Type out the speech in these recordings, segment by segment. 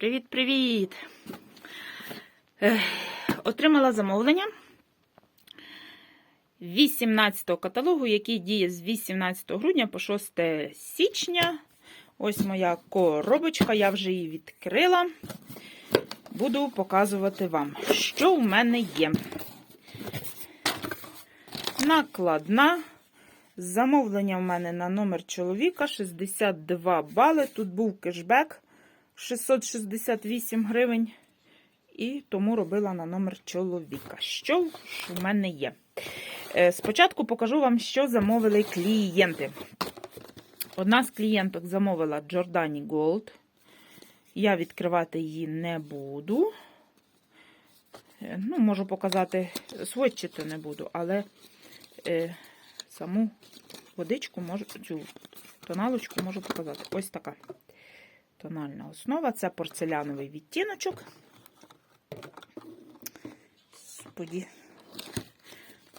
Привіт-привіт! Отримала замовлення 18-го каталогу, який діє з 18 грудня по 6 січня. Ось моя коробочка, я вже її відкрила. Буду показувати вам, що у мене є. Накладна. Замовлення в мене на номер чоловіка 62 бали. Тут був кешбек 668 гривень. І тому робила на номер чоловіка. Що у мене є? Е, Спочатку покажу вам, що замовили клієнти. Одна з клієнток замовила Giordani Gold. Я відкривати її не буду. Е, Ну, можу показати, сводчити не буду, але е, саму водичку можу, цю тоналочку можу показати. Ось така тональна основа. Це порцеляновий відтіночок. Господі.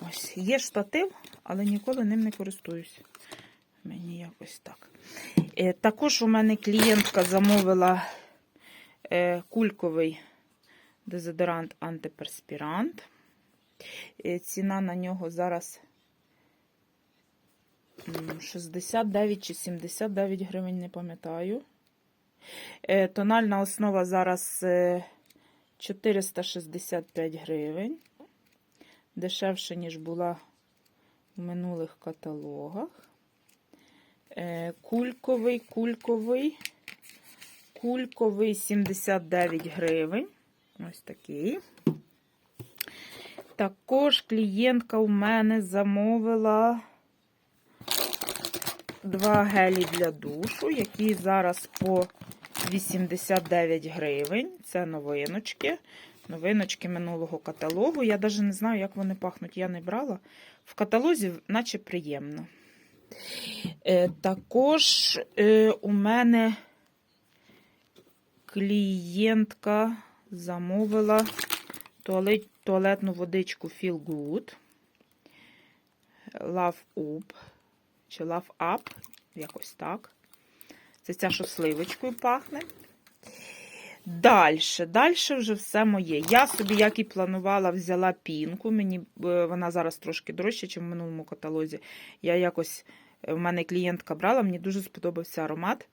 Ось, є штатив, але ніколи ним не користуюсь. Мені якось так. Е, також у мене клієнтка замовила е, кульковий дезодорант антиперспірант. Е, ціна на нього зараз 69 чи 79 гривень, не пам'ятаю. Е, Тональна основа зараз е, 465 гривень. Дешевше, ніж була в минулих каталогах. Е, Кульковий, кульковий, кульковий 79 гривень. Ось такий. Також клієнтка у мене замовила два гелі для душу, які зараз по 89 гривень. Це новиночки. Новиночки минулого каталогу. Я навіть не знаю, як вони пахнуть. Я не брала. В каталозі, наче приємно. Е, також е, у мене клієнтка замовила туалет, туалетну водичку Feel Good. Love Up. Чи Love Up, якось так. Це ця, що сливочкою пахне. Далі, далі вже все моє. Я собі, як і планувала, взяла пінку. Мені е, вона зараз трошки дорожча, ніж в минулому каталозі. Я якось, е, в мене клієнтка брала, мені дуже сподобався аромат.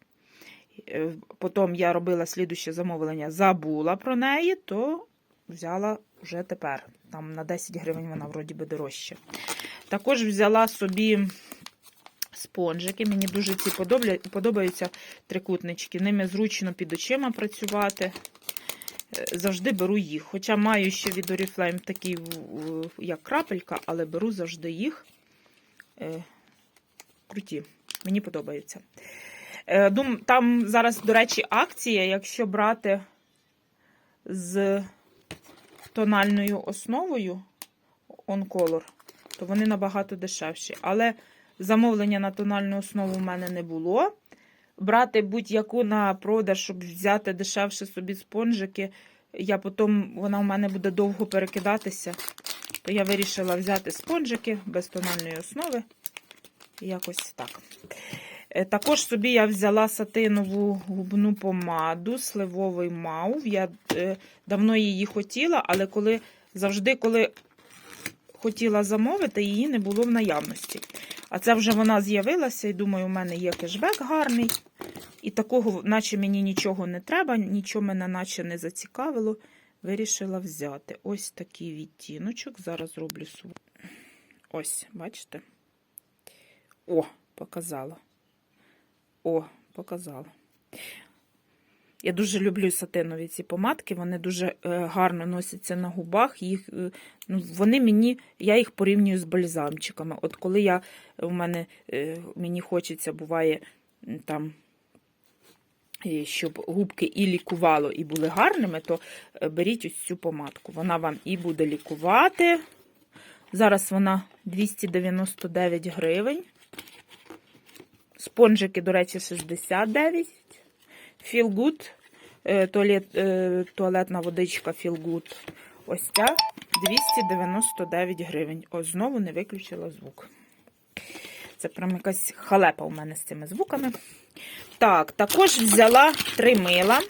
Е, Потім я робила слідуще замовлення, забула про неї, то взяла вже тепер. Там на 10 гривень вона вроді би дорожча. Також взяла собі спонжики. Мені дуже ці подобаються трикутнички. Ними зручно під очима працювати. Завжди беру їх. Хоча маю ще від Oriflame такий, як крапелька, але беру завжди їх. Круті. Мені подобаються. Там зараз, до речі, акція, якщо брати з тональною основою On Color, то вони набагато дешевші. Але замовлення на тональну основу в мене не було. Брати будь-яку на продаж, щоб взяти дешевше собі спонжики, я потім, вона у мене буде довго перекидатися, то я вирішила взяти спонжики без тональної основи. Якось так. Також собі я взяла сатинову губну помаду, сливовий маув. Я е, давно її хотіла, але коли завжди, коли хотіла замовити, її не було в наявності. А це вже вона з'явилася, і думаю, у мене є кешбек гарний. І такого, наче мені нічого не треба, нічого мене наче не зацікавило. Вирішила взяти ось такий відтіночок. Зараз роблю свою. Ось, бачите? О, показала. О, показала. Я дуже люблю сатинові ці помадки, вони дуже е, гарно носяться на губах. Їх, е, ну, вони мені, Я їх порівнюю з бальзамчиками. От коли я, у мене, е, мені хочеться, буває, там, щоб губки і лікувало, і були гарними, то беріть ось цю помадку. Вона вам і буде лікувати. Зараз вона 299 гривень. Спонжики, до речі, 69. Feel Good, туалет, туалетна водичка Good. Ось ця 299 гривень. Ось знову не виключила звук. Це прям якась халепа у мене з цими звуками. Так, також взяла три мила.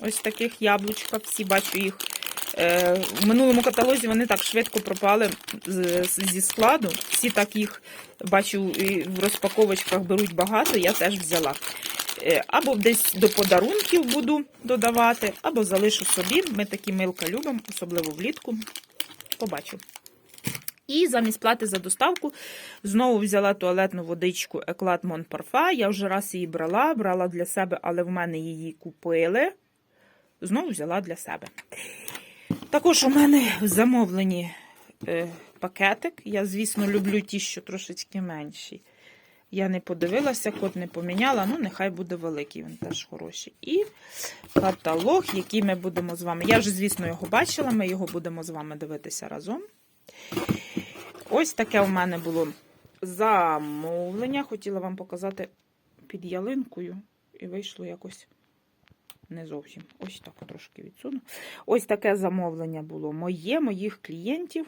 ось таких яблучка. Всі бачу їх. Е, В минулому каталозі вони так швидко пропали зі складу. Всі так їх бачу в розпаковочках беруть багато, я теж взяла. Е, Або десь до подарунків буду додавати, або залишу собі. Ми такі милка любимо, особливо влітку. Побачу. І замість плати за доставку знову взяла туалетну водичку Еклад Мон Парфа. Я вже раз її брала, брала для себе, але в мене її купили. Знову взяла для себе. Також у мене в замовленні е, пакетик. Я, звісно, люблю ті, що трошечки менші. Я не подивилася, код не поміняла, ну нехай буде великий, він теж хороший. І каталог, який ми будемо з вами. Я вже, звісно, його бачила, ми його будемо з вами дивитися разом. Ось таке у мене було замовлення. Хотіла вам показати під ялинкою, і вийшло якось не зовсім. Ось так трошки відсуну. Ось таке замовлення було моє, моїх клієнтів.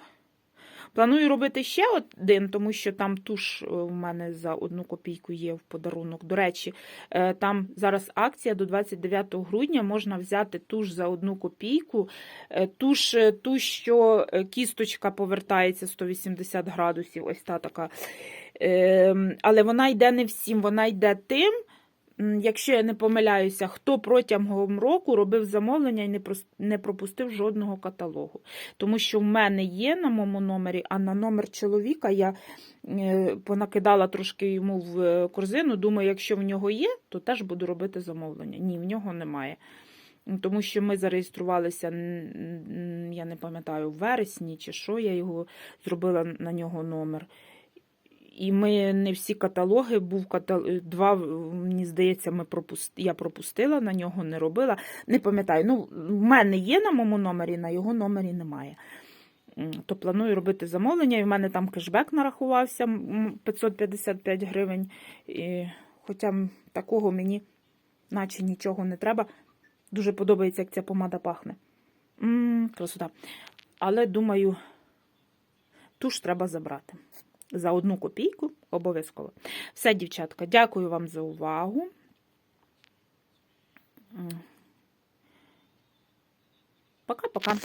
Планую робити ще один, тому що там туш е, у мене за одну копійку є в подарунок. До речі, е, там зараз акція до 29 грудня можна взяти туш за одну копійку. Е, Туш, ту, що кісточка повертається 180 градусів, ось та така. Ем, Але вона йде не всім, вона йде тим. Якщо я не помиляюся, хто протягом року робив замовлення і не пропустив жодного каталогу. Тому що в мене є на моєму номері, а на номер чоловіка я е, понакидала трошки йому в е, корзину. Думаю, якщо в нього є, то теж буду робити замовлення. Ні, в нього немає. Тому що ми зареєструвалися, я не пам'ятаю, в вересні чи що, я його зробила на нього номер. І ми не всі каталоги, був катал... два, мені здається, ми пропуст... я пропустила, на нього не робила. Не пам'ятаю. Ну, в мене є на моєму номері, на його номері немає. То планую робити замовлення, і в мене там кешбек нарахувався 555 гривень. І... Хоча такого мені наче нічого не треба. Дуже подобається, як ця помада пахне. М, красота. Але думаю, туш треба забрати. За одну копійку обов'язково. Все, дівчатка, дякую вам за увагу. Пока-пока.